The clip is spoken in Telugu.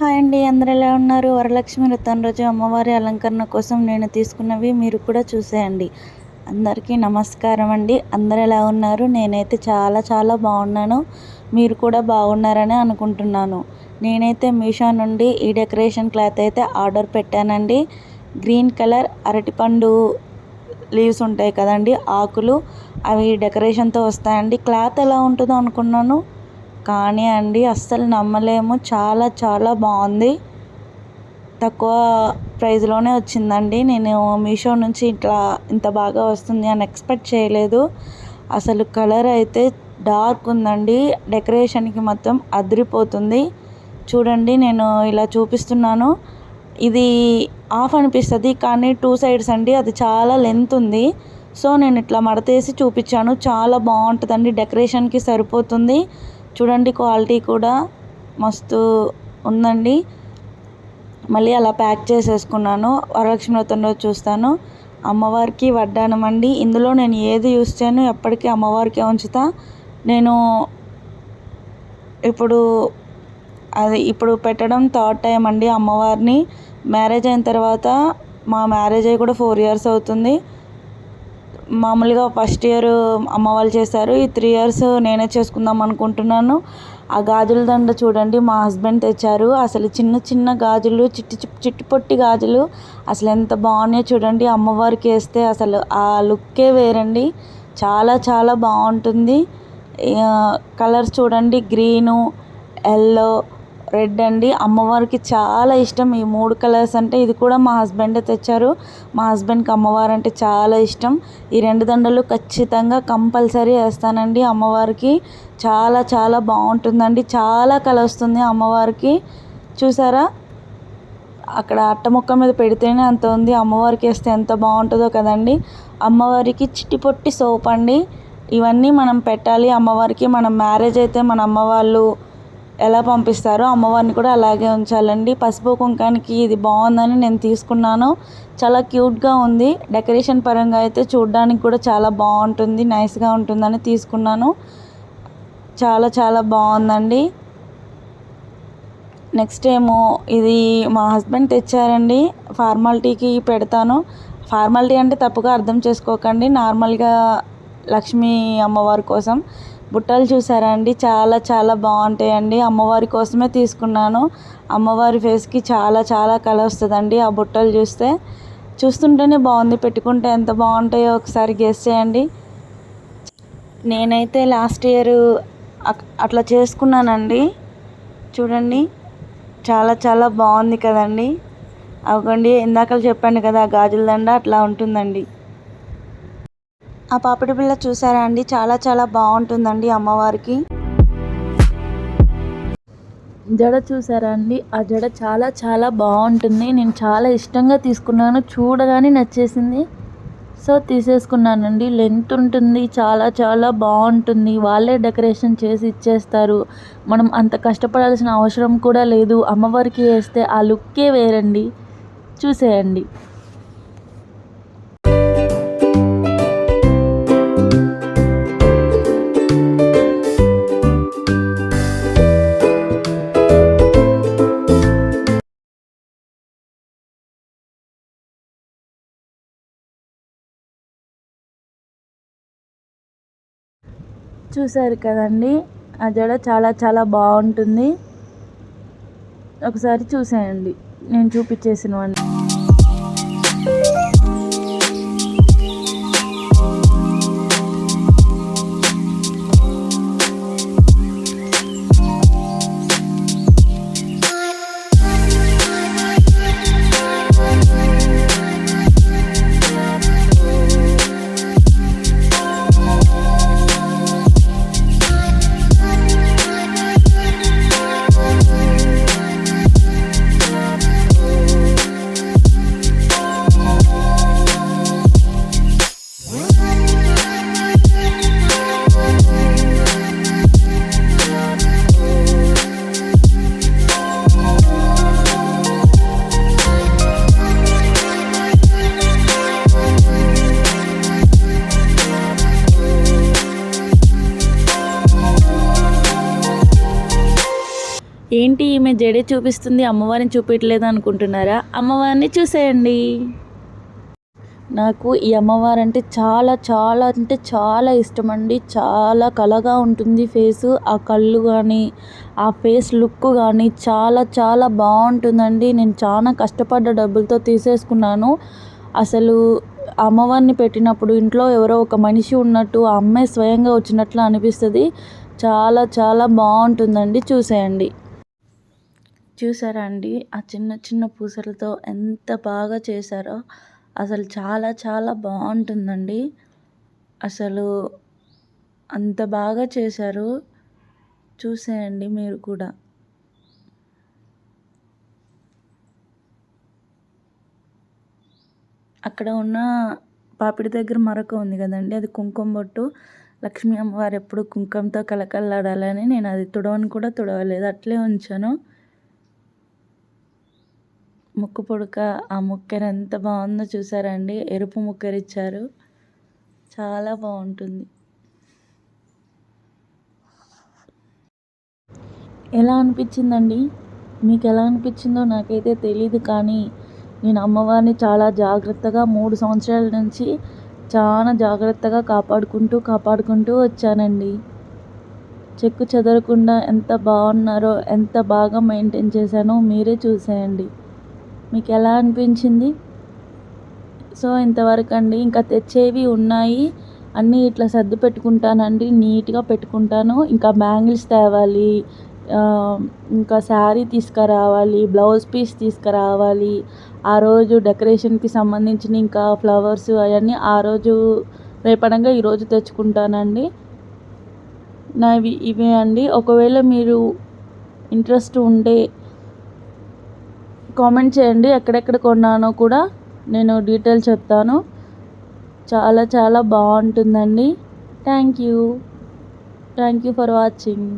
హాయ్ అండి అందరు ఎలా ఉన్నారు? వరలక్ష్మి వ్రతం రోజు అమ్మవారి అలంకరణ కోసం నేను తీసుకున్నవి మీరు కూడా చూసేయండి. అందరికీ నమస్కారం అండి. అందరు ఎలా ఉన్నారు? నేనైతే చాలా చాలా బాగున్నాను. మీరు కూడా బాగున్నారని అనుకుంటున్నాను. నేనైతే మీషో నుండి ఈ డెకరేషన్ క్లాత్ అయితే ఆర్డర్ పెట్టానండి. గ్రీన్ కలర్ అరటిపండు లీవ్స్ ఉంటాయి కదండి ఆకులు. అవి డెకరేషన్తో వస్తాయండి. క్లాత్ ఎలా ఉంటుందో అనుకున్నాను. కానీ అండి అస్సలు నమ్మలేము. చాలా చాలా బాగుంది. తక్కువ ప్రైస్లోనే వచ్చిందండి. నేను మీషో నుంచి ఇట్లా ఇంత బాగా వస్తుంది అని ఎక్స్పెక్ట్ చేయలేదు. అసలు కలర్ అయితే డార్క్ ఉందండి. డెకరేషన్కి మొత్తం అదిరిపోతుంది. చూడండి నేను ఇలా చూపిస్తున్నాను. ఇది ఆఫ్ అనిపిస్తుంది కానీ టూ సైడ్స్ అండి. అది చాలా లెంత్ ఉంది. సో నేను ఇట్లా మడతేసి చూపించాను. చాలా బాగుంటుందండి. డెకరేషన్కి సరిపోతుంది. చూడండి క్వాలిటీ కూడా మస్తు ఉందండి. మళ్ళీ అలా ప్యాక్ చేసేసుకున్నాను. వరలక్ష్మి వ్రతంలో చూస్తాను. అమ్మవారికి వడ్డానం అండి. ఇందులో నేను ఏది యూస్ చేయను ఎప్పటికీ అమ్మవారికే ఉంచుతా. నేను ఇప్పుడు అది ఇప్పుడు పెట్టడం థర్డ్ టైం అండి అమ్మవారిని. మ్యారేజ్ అయిన తర్వాత మా మ్యారేజ్ అయ్యి కూడా ఫోర్ ఇయర్స్ అవుతుంది. మామూలుగా ఫస్ట్ ఇయర్ అమ్మ వాళ్ళు చేశారు. ఈ త్రీ ఇయర్స్ నేనే చేసుకుందాం అనుకుంటున్నాను. ఆ గాజుల దండ చూడండి మా హస్బెండ్ తెచ్చారు. అసలు చిన్న చిన్న గాజులు చిట్టి చిట్టి పొట్టి గాజులు అసలు ఎంత బాగున్నాయో చూడండి. అమ్మవారికి వేస్తే అసలు ఆ లుక్కే వేరండి. చాలా చాలా బాగుంటుంది. కలర్స్ చూడండి గ్రీను ఎల్లో రెడ్ అండి. అమ్మవారికి చాలా ఇష్టం. ఈ మూడు కలర్స్ అంటే ఇది కూడా మా హస్బెండే తెచ్చారు. మా హస్బెండ్కి అమ్మవారు అంటే చాలా ఇష్టం. ఈ రెండు దండలు ఖచ్చితంగా కంపల్సరీ వేస్తానండి. అమ్మవారికి చాలా చాలా బాగుంటుందండి. చాలా కలుస్తుంది అమ్మవారికి. చూసారా? అక్కడ అట్ట ముక్క మీద పెడితేనే అంత ఉంది. అమ్మవారికి వేస్తే ఎంత బాగుంటుందో కదండి. అమ్మవారికి చిట్టి పొట్టి సోప్ అండి. ఇవన్నీ మనం పెట్టాలి. అమ్మవారికి మనం మ్యారేజ్ అయితే మన అమ్మ వాళ్ళు ఎలా పంపిస్తారో అమ్మవారిని కూడా అలాగే ఉంచాలండి. పసుపు కుంకానికి ఇది బాగుందని నేను తీసుకున్నాను. చాలా క్యూట్గా ఉంది. డెకరేషన్ పరంగా అయితే చూడడానికి కూడా చాలా బాగుంటుంది. నైస్గా ఉంటుందని తీసుకున్నాను. చాలా చాలా బాగుందండి. నెక్స్ట్ ఏమో ఇది మా హస్బెండ్ తెచ్చారండి. ఫార్మాలిటీకి పెడతాను. ఫార్మాలిటీ అంటే తప్పుగా అర్థం చేసుకోకండి. నార్మల్గా లక్ష్మీ అమ్మవారి కోసం. బుట్టలు చూసారా అండి? చాలా చాలా బాగుంటాయండి. అమ్మవారి కోసమే తీసుకున్నాను. అమ్మవారి ఫేస్కి చాలా చాలా కళ వస్తుందండి ఆ బుట్టలు చూస్తే. చూస్తుంటేనే బాగుంది. పెట్టుకుంటే ఎంత బాగుంటాయో ఒకసారి గెస్ చేయండి. నేనైతే లాస్ట్ ఇయర్ అట్లా చేసుకున్నానండి. చూడండి. చాలా చాలా బాగుంది కదండి. అవ్వండి ఇందాక చెప్పాను కదా గాజుల దండ అట్లా ఉంటుందండి. ఆ పాపిడి బిళ్ళ చూసారా అండి? చాలా చాలా బాగుంటుందండి అమ్మవారికి. జడ చూసారా అండి? ఆ జడ చాలా చాలా బాగుంటుంది. నేను చాలా ఇష్టంగా తీసుకున్నాను. చూడగానే నచ్చేసింది. సో తీసేసుకున్నానండి. లెంత్ ఉంటుంది. చాలా చాలా బాగుంటుంది. వాళ్ళే డెకరేషన్ చేసి ఇచ్చేస్తారు. మనం అంత కష్టపడాల్సిన అవసరం కూడా లేదు. అమ్మవారికి వేస్తే ఆ లుక్కే వేరండి. చూసేయండి. చూసారు కదండి. ఆ జడ చాలా చాలా బాగుంటుంది. ఒకసారి చూసేయండి. నేను చూపించేసినవన్నీ. ఏంటి ఈమె జడే చూపిస్తుంది అమ్మవారిని చూపించలేదు అనుకుంటున్నారా? అమ్మవారిని చూసేయండి. నాకు ఈ అమ్మవారు అంటే చాలా చాలా అంటే చాలా ఇష్టం అండి చాలా కళగా ఉంటుంది ఫేసు ఆ కళ్ళు కానీ ఆ ఫేస్ లుక్ కానీ చాలా చాలా బాగుంటుందండి. నేను చాలా కష్టపడ్డ డబ్బులతో తీసేసుకున్నాను. అసలు అమ్మవారిని పెట్టినప్పుడు ఇంట్లో ఎవరో ఒక మనిషి ఉన్నట్టు ఆ అమ్మాయి స్వయంగా వచ్చినట్లు అనిపిస్తుంది. చాలా చాలా బాగుంటుందండి. చూసేయండి. చూసారా అండి? ఆ చిన్న చిన్న పూసలతో ఎంత బాగా చేశారో. అసలు చాలా చాలా బాగుంటుందండి. అసలు అంత బాగా చేశారు. చూసేయండి మీరు కూడా. అక్కడ ఉన్న పాపిడి దగ్గర మరొక ఉంది కదండి. అది కుంకుమ బొట్టు. లక్ష్మీ అమ్మవారు ఎప్పుడు కుంకుమతో కలకల్లాడాలని నేను అది తుడవని కూడా తుడవలేదు. అట్లే ఉంచాను. ముక్కు పుడక ఆ ముక్కెర ఎంత బాగుందో చూసారండి. ఎరుపు ముక్కెర ఇచ్చారు చాలా బాగుంటుంది. ఎలా అనిపించిందండి? మీకు ఎలా అనిపించిందో నాకైతే తెలియదు కానీ నేను అమ్మవారిని చాలా జాగ్రత్తగా మూడు సంవత్సరాల నుంచి చాలా జాగ్రత్తగా కాపాడుకుంటూ కాపాడుకుంటూ వచ్చానండి. చెక్కు చెదరకుండా ఎంత బాగున్నారో ఎంత బాగా మెయింటైన్ చేశానో మీరే చూసేయండి. మీకు ఎలా అనిపించింది? సో ఇంతవరకు అండి ఇంకా తెచ్చేవి ఉన్నాయి. అన్నీ ఇట్లా సర్ది పెట్టుకుంటానండి. నీట్గా పెట్టుకుంటాను. ఇంకా బ్యాంగిల్స్ తేవాలి. ఇంకా శారీ తీసుకురావాలి. బ్లౌజ్ పీస్ తీసుకురావాలి. ఆ రోజు డెకరేషన్కి సంబంధించిన ఇంకా ఫ్లవర్స్ అవన్నీ ఆ రోజు రేపడంగా ఈరోజు తెచ్చుకుంటానండి. నావి ఇవే అండి. ఒకవేళ మీరు ఇంట్రెస్ట్ ఉండే కామెంట్ చేయండి. ఎక్కడెక్కడ కొన్నానో కూడా నేను డీటెయిల్ చెప్తాను. చాలా చాలా బాగుంటుందండి. Thank you. Thank you for watching.